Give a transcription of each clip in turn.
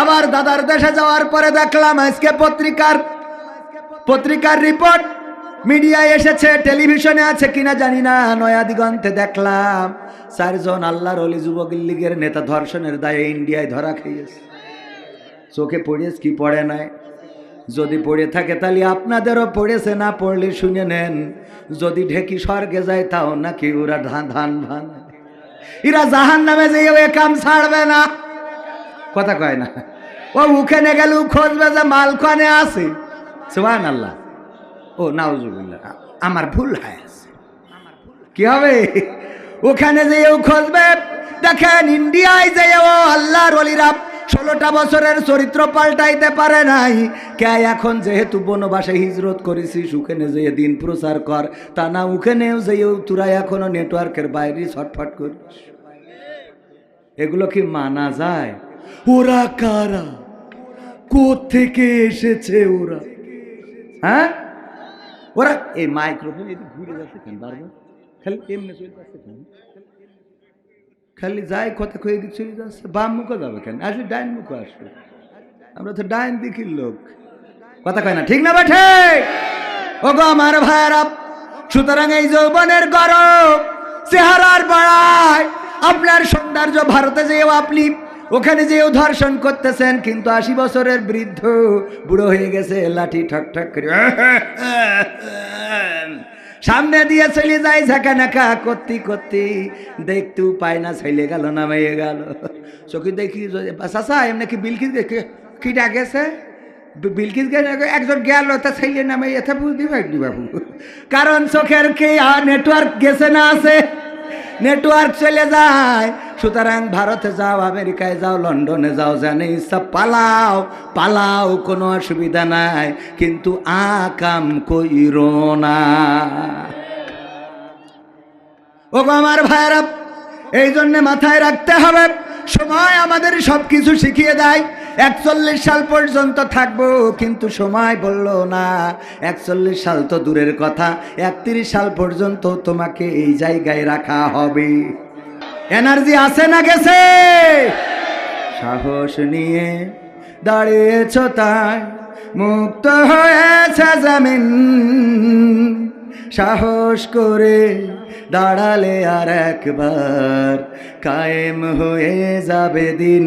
আবার দাদার দেশে যাওয়ার পরে দেখলাম আজকে পত্রিকার পত্রিকার রিপোর্ট মিডিয়ায় এসেছে, টেলিভিশনে আছে কিনা জানি না নয়া দিগন্তে দেখলাম চারজন আল্লাহর অলি যুবক লীগের নেতা ধর্ষণের দায়ে ইন্ডিয়ায় ধরা খেয়েছে। চোখে পড়েছ কি পড়ে নাই? যদি পড়ে থাকে তাহলে আপনাদেরও পড়েছে না পড়লে শুনে নেন। যদি ঢেকি স্বর্গে যায় তাও নাকি ওরা ধান ধান ভান এরা জাহান নামে যে কাম ছাড়বে না। কথা কয় না। ও উখানে গেল খোঁজবে যে মালখানে আছে। সুবান আল্লাহ ও, নাউজুবিল্লাহ। আমার ভুল হয়ে আছে। কি হবে? ওখানে যেও খোঁজবে, দেখেন ইন্ডিয়ায় যেও আল্লাহর অলিরা ষোলোটা বছরের চরিত্র পাল্টাইতে পারে নাই। কে এখন যেহেতু বনবাসে হিজরত করেছিস ওখানে যেয়ে দিন প্রচার কর। তা না ওখানেও যেও তোরা এখনও নেটওয়ার্কের বাইরে ছটফট করিস। এগুলো কি মানা যায়? ওরা কারা? থেকে এসেছে ওরা? হ্যাঁ? ওরা এই মাইক্রোফোন এদিকে ঘুরে যাচ্ছে কেন? বারবার? খালি এমনি চলে যাচ্ছে কেন? খালি যাই কথা কয়ে দিক চলে যাচ্ছে, বাম মুখে যাবে কেন? আসলে ডাইন মুখে আসবে। আমরা তো ডাইন দিকির লোক। কথা কয় না, ঠিক না বেঠে ও গো আমার ভাইয়েরা, সুতরাং এই যৌবনের গরম চেহারার বাড়ায় আপনার সৌন্দর্য ভারতে যেও আপনি। ওখানে যেও ধর্ষণ করতেছেন, কিন্তু আশি বছরের বৃদ্ধ বুড়ো হয়ে গেছে, লাঠি ঠক ঠক করে সামনে দিয়ে চলে যায় ঝাঁকা নাকা করতে করতে দেখতেও পায় না ছেলে গেল না, মেয়ে গেল। চোখে দেখি চাষা এমনি কি বিলকিস কি ডাকেছে বিলকিস একজন গেল, তা ছেলে নামে এতে বুঝতে পারিনি বাবু। কারণ চোখের কে নেটওয়ার্ক গেছে না আছে। নেটওয়ার্ক চলে যায়। সুতরাং ভারতে যাও, আমেরিকায় যাও, লন্ডনে যাও, জানে ইচ্ছা, পালাও পালাও, কোনো অসুবিধা নাই। কিন্তু আকাম কইর না। ও আমার ভাইয়েরা, এই জন্যে মাথায় রাখতে হবে, সময় আমাদের সব কিছু শিখিয়ে দেয়। একচল্লিশ সাল পর্যন্ত থাকব, কিন্তু সময় বলল না। একচল্লিশ সাল তো দূরের কথা, একত্রিশ সাল পর্যন্ত তোমাকে এই জায়গায় রাখা হবে। এনার্জি আছে না গেছে? সাহস নিয়ে দাঁড়িয়েছ তাই, মুক্ত হয়েছে জামিন। সাহস করে দাঁড়ালে আর একবার কায়েম হয়ে যাবে দিন।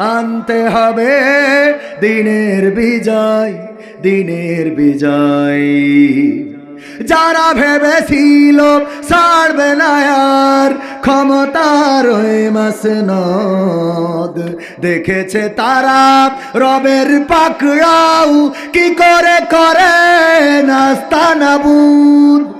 আনতে হবে দিনের বিজয় দিনের বিজয়। যারা ভেবেছিল ছাড়বে না আর ক্ষমতার মাসনদ। দেখেছে তারা রবের পাকড়াও কি করে করে, নাস্তা নাবুদ।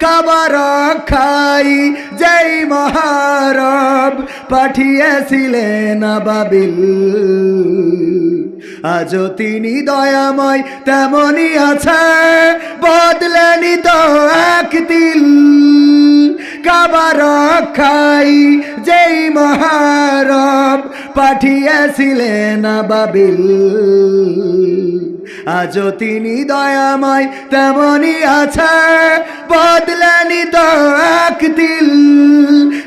কাবার খাই যেই মহারব পাঠিয়েছিলেন বাবিল আজও তিনি দয়াময় তেমনই আছে, বদলেনি তো এক দিল কাবার খাই যেই মহারব পাঠিয়েছিলেন বাবিল আজও তিনি দয়াময় তেমনই আছে। বদলেনি তো এক দিল,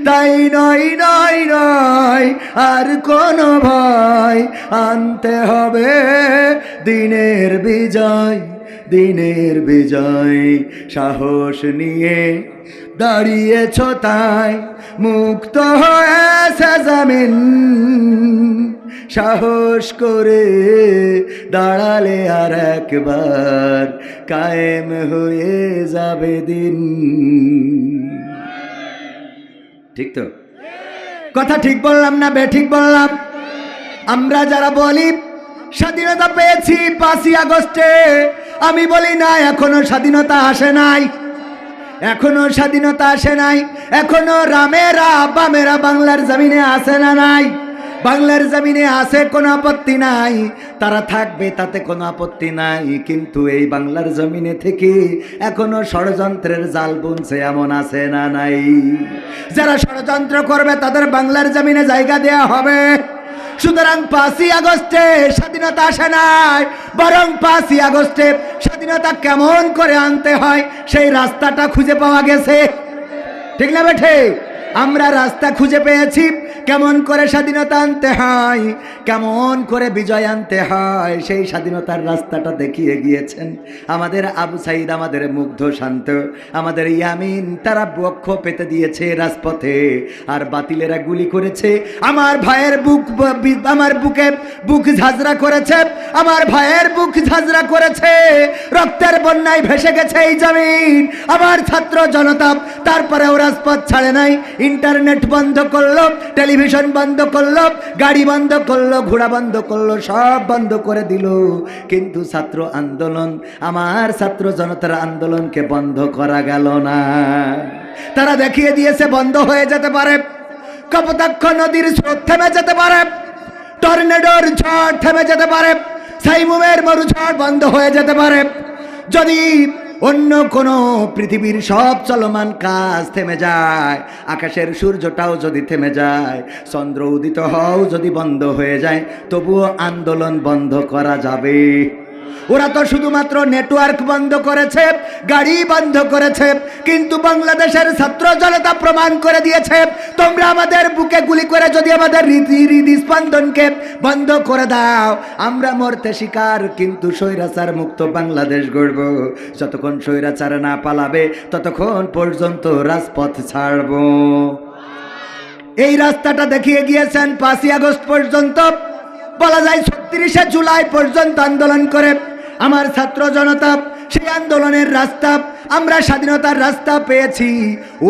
তাই নয় নয় নয়, আর কোনো ভয়। আনতে হবে দিনের বিজয় দিনের বিজয়। সাহস নিয়ে দাঁড়িয়েছ তাই, মুক্ত হয়েছে জামিন। সাহস করে দাঁড়ালে আর একবার কায়েম হয়ে যাবে দিন। ঠিক তো? কথা ঠিক বললাম না বে ঠিক বললাম? আমরা যারা বলি, স্বাধীনতা পেয়েছি পাঁচই আগস্টে, আমি বলি না, এখনও স্বাধীনতা আসে নাই। এখনও স্বাধীনতা আসে নাই। এখনও রামেরা, বামেরা বাংলার জমিনে আসে না নাই? বাংলার জমিনে আছে কোনো আপত্তি নাই। তারা থাকবে তাতে কোনো আপত্তি নাই। কিন্তু এই বাংলার জমিনে থেকে এখনও ষড়যন্ত্রের জাল বুনছে এমন আছে না নাই। যারা ষড়যন্ত্র করবে তাদের বাংলার জমিনে জায়গা দেয়া হবে। সুতরাং পাঁচই আগস্টে স্বাধীনতা আসে নাই। বরং পাঁচই আগস্টে স্বাধীনতা কেমন করে আনতে হয় সেই রাস্তাটা খুঁজে পাওয়া গেছে। ঠিক না বেঠে? আমরা রাস্তা খুঁজে পেয়েছি। কেমন করে স্বাধীনতা আনতে হয়, কেমন করে বিজয় আনতে হয়, সেই স্বাধীনতার রাস্তাটা দেখিয়ে গিয়েছেন। আমাদের আবু সাইদ আমাদের মুগ্ধ, শান্ত। আমাদের ইয়ামিন, তারা বক্ষ পেতে দিয়েছে রাজপথে। আর বাতিলেরা গুলি করেছে। আমার ভাইয়ের বুক আমার বুকে বুক ঝাঁঝরা করেছে। আমার ভাইয়ের বুক ঝাঁঝরা করেছে। রক্তের বন্যায় ভেসে গেছে এই জমিন। আমার ছাত্র জনতা, তারপরেও রাজপথ ছাড়ে নাই। ইন্টারনেট বন্ধ করল, টেলিভিশন বন্ধ করল, গাড়ি বন্ধ করল, ঘোড়া বন্ধ করল, সব বন্ধ করে দিল। কিন্তু ছাত্র আন্দোলন, আমার ছাত্র জনতার আন্দোলনকে বন্ধ করা গেল না। তারা দেখিয়ে দিয়েছে, বন্ধ হয়ে যেতে পারে। কপোতাক্ষ নদীর স্রোত থেমে যেতে পারে। টর্নেডোর ঝড় থেমে যেতে পারে। সাইমুমের মরুঝড় বন্ধ হয়ে যেতে পারে। যদি অন্য কোনো পৃথিবীর সব চলমান কাজ থেমে যায়। আকাশের সূর্যটাও যদি থেমে যায়, চন্দ্র উদিত হও যদি বন্ধ হয়ে যায়, তবুও আন্দোলন বন্ধ করা যাবে। ওরা তো শুধুমাত্র নেটওয়ার্ক বন্ধ করেছে, গাড়ি বন্ধ করেছে, কিন্তু বাংলাদেশের ছাত্র জনতা প্রমাণ করে দিয়েছে, তোমরা আমাদের বুকে গুলি করে যদি আমাদের রীতি রীতি স্পন্দনকে বন্ধ করে দাও, আমরা মরতে শিকার, কিন্তু স্বৈরাচার মুক্ত বাংলাদেশ গড়ব। যতক্ষণ স্বৈরাচার না পালাবে, ততক্ষণ পর্যন্ত রাজপথ ছাড়বো। এই রাস্তাটা দেখিয়ে গিয়েছেন পাঁচই আগস্ট পর্যন্ত। বলা যায় ছত্রিশে জুলাই পর্যন্ত আন্দোলন করে। আমার ছাত্র জনতা, সেই আন্দোলনের রাস্তা, আমরা স্বাধীনতার রাস্তা পেয়েছি।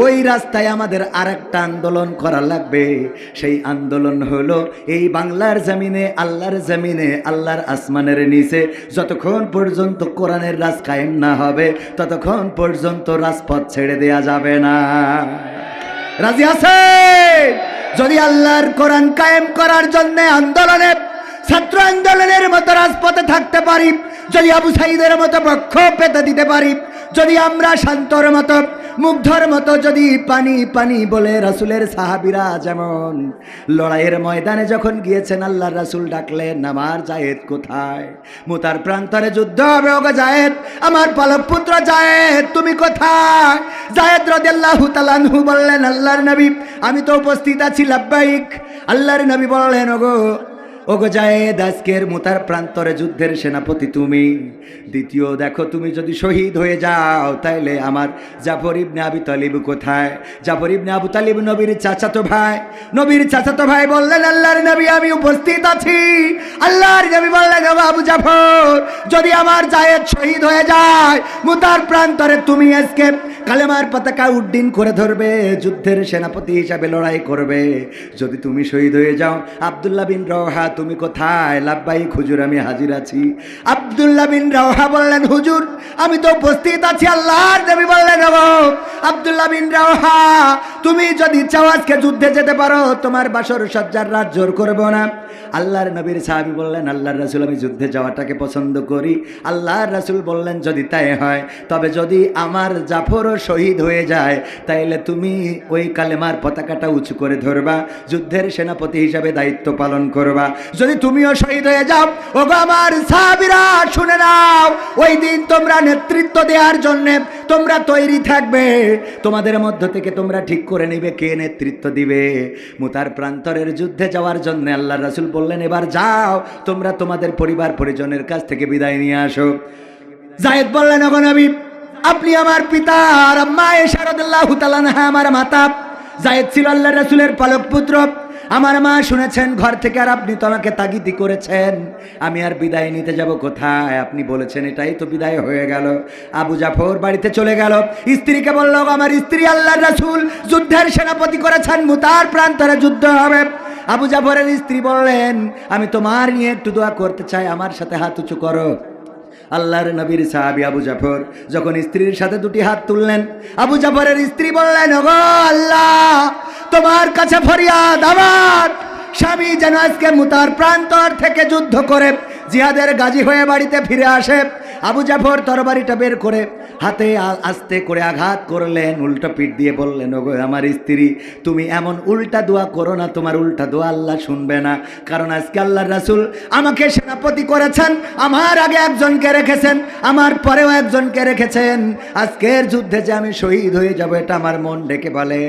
ওই রাস্তায় আমাদের আরেকটা আন্দোলন করা লাগবে। সেই আন্দোলন হলো এই বাংলার জমিনে, আল্লাহর জমিনে, আল্লাহর আসমানের নিচে। যতক্ষণ পর্যন্ত কোরআনের রাজ কায়েম না হবে, ততক্ষণ পর্যন্ত রাজপথ ছেড়ে দেয়া যাবে না। রাজি আছে যদি আল্লাহর কোরআন কায়েম করার জন্য আন্দোলনে, ছাত্র আন্দোলনের মতো রাজপথে থাকতে পারি যদি আবু সাইদের মতো পক্ষ পেতে দিতে পারি, যদি আমরা শান্তর মতো, মুগ্ধর মতো, যদি পানি পানি বলে রাসুলের সাহাবিরা যেমন, লড়াইয়ের ময়দানে যখন গিয়েছেন আল্লাহ রাসুল ডাকলেন, আমার জায়েদ কোথায়? মুতার প্রান্তরে যুদ্ধ হবে, ওগো জায়েদ। আমার পালক পুত্র জায়েদ, তুমি কোথায়? জায়েদ রাদিয়াল্লাহু তালানহু বললেন, আল্লাহর নবী, আমি তো উপস্থিত আছি, লাব্বাইক। আল্লাহর নবী বললেন, ওগো ওগো জায়েদ, আজকের মুতার প্রান্তরে যুদ্ধের সেনাপতি তুমি। দ্বিতীয়, দেখো তুমি যদি শহীদ হয়ে যাও, তাইলে আমার জাফর ইবনে আবি তালিব কোথায়? জাফর ইবনে আবু তালিব নবীর চাচাতো ভাই। নবীর চাচাতো ভাই বললেন, আল্লাহর নবী, আমি উপস্থিত আছি। আল্লাহর নবী বললেন আবু জাফর, যদি আমার জায়েদ শহীদ হয়ে যায়, মুতার প্রান্তরে তুমি আজকে কালেমার পতাকা উড্ডীন করে ধরবে, যুদ্ধের সেনাপতি হিসাবে লড়াই করবে। যদি তুমি শহীদ হয়ে যাও, আবদুল্লাহ বিন রহা তুমি কোথায়? লাভবাই হুজুর আমি হাজির আছি। আব্দুল্লাহ বিন রাওহা বললেন, হুজুর, আমি তো উপস্থিত আছি আল্লাহর নবী বললেন ও আব্দুল্লাহ বিন রাওহা, তুমি যদি চাও আজকে যুদ্ধে যেতে পারো, তোমার বাসর সজ্জার রাত জোর করব না। আল্লাহর নবীর সাহাবি বললেন, আল্লাহর রাসুল, আমি যুদ্ধে যাওয়াটাকে পছন্দ করি। আল্লাহর রাসুল বললেন, যদি তাই হয়, তবে যদি আমার জাফরও শহীদ হয়ে যায়, তাইলে তুমি ওই কালেমার পতাকাটা উঁচু করে ধরবা, যুদ্ধের সেনাপতি হিসাবে দায়িত্ব পালন করবা। যদি তুমিও শহীদ হয়ে যাও, ওগো আমার সাহাবিরা, শুনে নাও, ওই দিন তোমরা নেতৃত্ব দেওয়ার জন্যে তোমরা তৈরি থাকবে। তোমাদের মধ্য থেকে তোমরা ঠিক করে নেবে কে নেতৃত্ব দিবে। মুতার প্রান্তরের যুদ্ধে যাওয়ার জন্য আল্লাহ রাসুল বললেন, এবার যাও, তোমরা তোমাদের পরিবার পরিজনের কাছ থেকে বিদায় নিয়ে আসো। জায়েদ বললেন, ওগো নবী, আপনি আমার পিতা আর আম্মা এশারদুল্লাহ তালানহা আমার মাতা। জায়েদ ছিল আল্লাহ রাসুলের পালক পুত্র আমার মা শুনেছেন, ঘর থেকে আর আপনি তো আমাকে তাগিদি করেছেন। আমি আর বিদায় নিতে যাব কোথায়? আপনি বলেছেন, এটাই তো বিদায় হয়ে গেল। আবু জাফর বাড়িতে চলে গেল। স্ত্রীকে বলল আমার স্ত্রী আল্লাহ রাসুল, যুদ্ধের সেনাপতি করেছেন, মুতার প্রান্তরে যুদ্ধ হবে। আবু জাফরের স্ত্রী বললেন, আমি তোমার নিয়ে একটু দোয়া করতে চাই, আমার সাথে হাত উঁচু করো। আল্লাহর নবীর সাহাবি আবু জাফর যখন স্ত্রীর সাথে দুটি হাত তুললেন, আবু জাফরের স্ত্রী বললেন, ওগো আল্লাহ, তোমার কাছে ফরিয়াদ আমার। স্বামী যেন আজকে মুতার প্রান্তর থেকে যুদ্ধ করে জিহাদের গাজী হয়ে বাড়িতে ফিরে আসে। আবু জাফর তরবারিটা বের করে হাতে আস্তে করে আঘাত করলেন, উল্টা পিঠ দিয়ে বললেন, ওগো আমার স্ত্রী, তুমি এমন উল্টা দোয়া করো না, তোমার উল্টা দোয়া আল্লাহ শুনবে না। কারণ আজকে আল্লাহ রাসুল আমাকে সেনাপতি করেছেন, আমার আগে একজনকে রেখেছেন, আমার পরেও একজনকে রেখেছেন। আজকের যুদ্ধে যে আমি শহীদ হয়ে যাব, এটা আমার মন ডেকে বলে,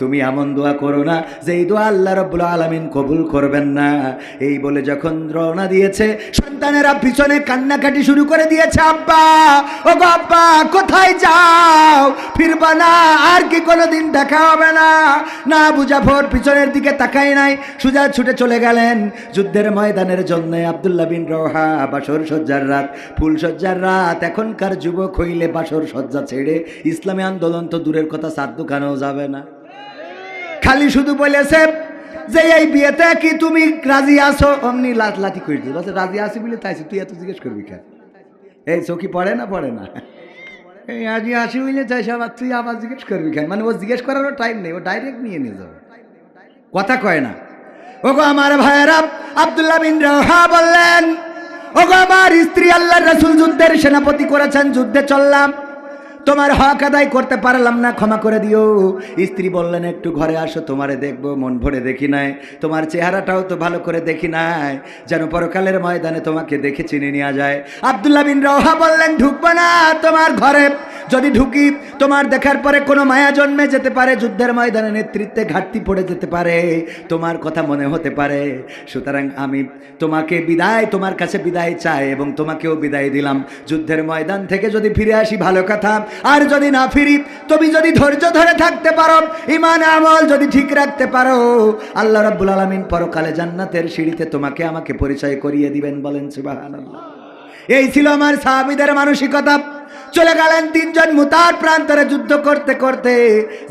তুমি এমন দোয়া করো না যে এই দোয়া আল্লাহ রব্বুল আলমিন কবুল করবেন না। এই বলে যখন রওনা দিয়েছে, সন্তানেরা পিছনে কান্নাকাটি শুরু করে দিয়েছে, আব্বা ও আব্বা কোথায় যাও? ফিরবা না, আর কি কোনোদিন দেখা হবে না। না বুঝাফর পিছনের দিকে তাকাই নাই। সুজা ছুটে চলে গেলেন। যুদ্ধের ময়দানের জন্য আব্দুল্লাহ বিন রোহা, বাসর সজ্জার রাত, ফুল সজ্জার রাত। এখনকার যুবক হইলে বাসর সজ্জা ছেড়ে ইসলামী আন্দোলন তো দূরের কথা সাত দোকানেও যাবে না। খালি শুধু বলেছে, যে এই বিয়েতে কি তুমি রাজি আছো? অমনি লাত লাতি করে দিল। রাজি আছি বলে তাইছি তুই এত জিজ্ঞেস করবি কেন? এই চৌকি পড়ে না পড়ে না। এই আসি আসি চাই চাইছে আবার তুই আবার জিজ্ঞেস করবি কেন? মানে ও জিজ্ঞেস করারও টাইম নেই, ও ডাইরেক্ট নিয়ে নিয়ে যাবে। কথা কয় না। ওগো আমার ভাইয়েরা আব্দুল্লাহ বিন রহা বললেন, ওগো আমার স্ত্রী আল্লাহ রসুল যুদ্ধের সেনাপতি করেছেন, যুদ্ধে চললাম। তোমার হক আদায় করতে পারলাম না, ক্ষমা করে দিও। স্ত্রী বললেন, একটু ঘরে আসো, তোমারে দেখব, মন ভরে দেখি নাই। তোমার চেহারাটাও তো ভালো করে দেখি নাই। যেন পরকালের ময়দানে তোমাকে দেখে চিনে নেওয়া যায়। আব্দুল্লাহ বিন রহা বললেন, ঢুকবো না, তোমার ঘরে। যদি ঢুকি, তোমার দেখার পরে কোনো মায়া জন্মে যেতে পারে, যুদ্ধের ময়দানে নেতৃত্বে ঘাটতি পড়ে যেতে পারে। তোমার কথা মনে হতে পারে। সুতরাং আমি তোমাকে বিদায়, তোমার কাছে বিদায় চাই এবং তোমাকেও বিদায় দিলাম। যুদ্ধের ময়দান থেকে যদি ফিরে আসি, ভালো কথা। আর যদি না ফিরি, তুমি যদি ধৈর্য ধরে থাকতে পারো ইমান আমল যদি ঠিক রাখতে পারো, আল্লাহ রাব্বুল আলামিন পরকালে জান্নাতের সিঁড়িতে তোমাকে আমাকে পরিচয় করিয়ে দিবেন বলেন সুবহানাল্লাহ। এই ছিল আমার সাহাবিদের মানসিকতা। চলে গেলেন তিনজন মুতার প্রান্তরে যুদ্ধ করতে করতে।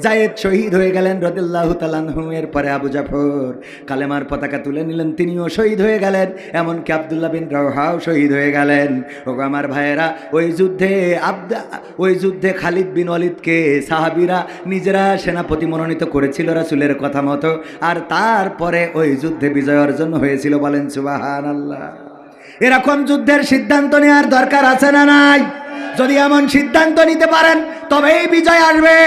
জায়েদ শহীদ হয়ে গেলেন রদিল্লাহ তালানহু এর পরে আবু জাফর কালেমার পতাকা তুলে নিলেন, তিনিও শহীদ হয়ে গেলেন। এমনকি আবদুল্লাহ বিন রওহাও শহীদ হয়ে গেলেন। ও আমার ভাইয়েরা, ওই যুদ্ধে আবদা, ওই যুদ্ধে খালিদ বিন অলিদকে সাহাবিরা নিজেরা সেনাপতি মনোনীত করেছিল রাসুলের কথা মতো। আর তারপরে ওই যুদ্ধে বিজয় অর্জন হয়েছিল বলেন সুবাহান আল্লাহ এরকম যুদ্ধের সিদ্ধান্ত নেওয়ার দরকার আছে না নাই? যদি এমন সিদ্ধান্ত নিতে পারেন তবেই বিজয় আসবে।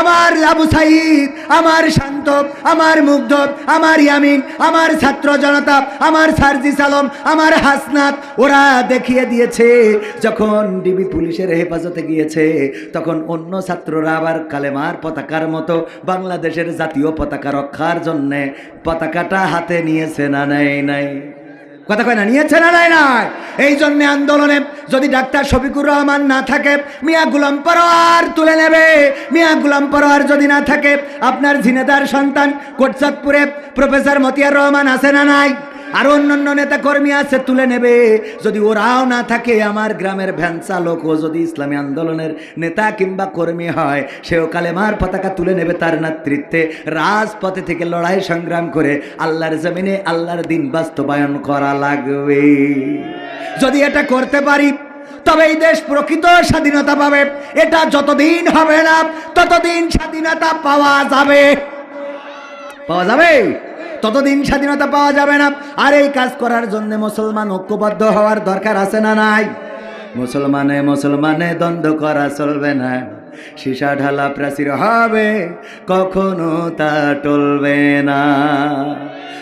আমার আবু সাইদ, আমার শান্ত আমার মুগ্ধ আমার ইয়ামিন, আমার ছাত্র জনতা, আমার সার্জি সালম আমার হাসনাত, ওরা দেখিয়ে দিয়েছে, যখন ডিবি পুলিশের হেফাজতে গিয়েছে, তখন অন্য ছাত্ররা আবার কালেমার পতাকার মতো বাংলাদেশের জাতীয় পতাকা রক্ষার জন্যে পতাকাটা হাতে নিয়েছে না, নাই নাই। কথা কয় না, নিয়েছে না নাই নাই? এই জন্যে আন্দোলনে যদি ডাক্তার শফিকুর রহমান না থাকে, মিয়া গুলাম পরোয়ার তুলে নেবে। মিয়া গুলাম পরোয়ার যদি না থাকে, আপনার ঝিনেদার সন্তান কোটসাদপুরে প্রফেসর মতিয়ার রহমান আছে না নাই? আর অন্যান্য নেতা কর্মী আছে, তুলে নেবে। যদি ওরাও না থাকে, আমার গ্রামের ভ্যান ও যদি ইসলামী আন্দোলনের নেতা কিংবা কর্মী হয়, সেও কালেমার পতাকা তুলে নেবে তার নেতৃত্বে। রাজপথে থেকে লড়াই সংগ্রাম করে আল্লাহর জমিনে আল্লাহর দিন বাস্তবায়ন করা লাগবে। যদি এটা করতে পারি, তবে এই দেশ প্রকৃত স্বাধীনতা পাবে। এটা যতদিন হবে না, ততদিন স্বাধীনতা পাওয়া যাবে। পাওয়া যাবে? ততদিন স্বাধীনতা পাওয়া যাবে না। আর এই কাজ করার জন্য মুসলমান ঐক্যবদ্ধ হওয়ার দরকার আছে না নাই? মুসলমানে মুসলমানে দ্বন্দ্ব করা চলবে না। সীসা ঢালা প্রাচীর হবে, কখনো তা টলবে না।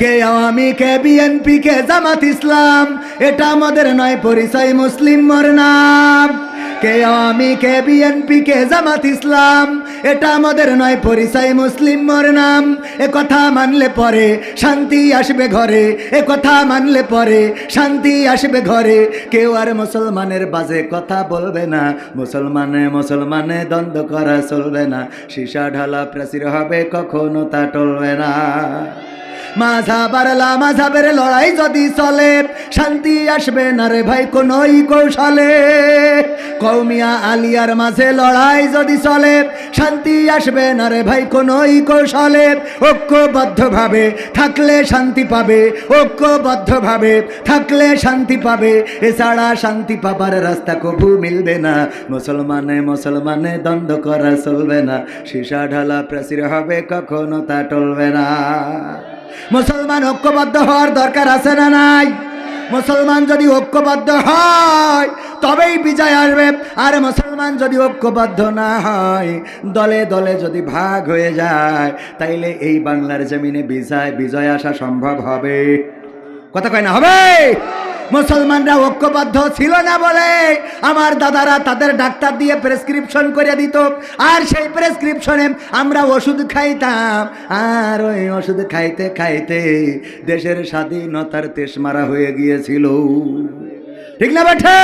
কে আওয়ামী, কে বিএনপি, কে জামাত ইসলাম, এটা আমাদের নয়, পরিচয় মুসলিম মোর নাম। কে আওয়ামী, কে বিএনপি, কে জামাত ইসলাম, এটা আমাদের নয়, পরিচয় মুসলিম মোর নাম। এ কথা মানলে পরে শান্তি আসবে ঘরে, এ কথা মানলে পরে শান্তি আসবে ঘরে। কেউ আর মুসলমানের বাজে কথা বলবে না, মুসলমানে মুসলমানে দ্বন্দ্ব করা চলবে না। সীসা ঢালা প্রাচীর হবে, কখনো তা টলবে না। মাঝাবার মাঝাবের লড়াই যদি চলে, শান্তি আসবে না রে ভাই কোনই কৌশলে। কৌমিয়া আলিয়ার মাঝে লড়াই যদি চলে, শান্তি আসবে না রে ভাই কোনই কৌশলে। ঐক্যবদ্ধভাবে থাকলে শান্তি পাবে, ঐক্যবদ্ধভাবে থাকলে শান্তি পাবে। এছাড়া শান্তি পাবার রাস্তা কভু মিলবে না। মুসলমানে মুসলমানে দ্বন্দ্ব করা চলবে না। সীসা ঢালা প্রাচীর হবে, কখনো তা টলবে না। মুসলমান ঐক্যবদ্ধ হওয়ার দরকার আছে না নাই? মুসলমান যদি ঐক্যবদ্ধ হয়, তবেই বিজয় আসবে। আর মুসলমান যদি ঐক্যবদ্ধ না হয়, দলে দলে যদি ভাগ হয়ে যায়, তাইলে এই বাংলার জমিনে বিজয় বিজয় আসা সম্ভব হবে। কথা কয় না, হবে? মুসলমানরা ঐক্যবদ্ধ ছিল না বলে আমার দাদারা তাদের ডাক্তার দিয়ে প্রেসক্রিপশন করে দিত। আর সেই প্রেসক্রিপশনে আমরা ওষুধ খাইতাম। আর ওই ওষুধ খাইতে খাইতে দেশের স্বাধীনতার তেসমারা হয়ে গিয়েছিল। ঠিক না বেঠে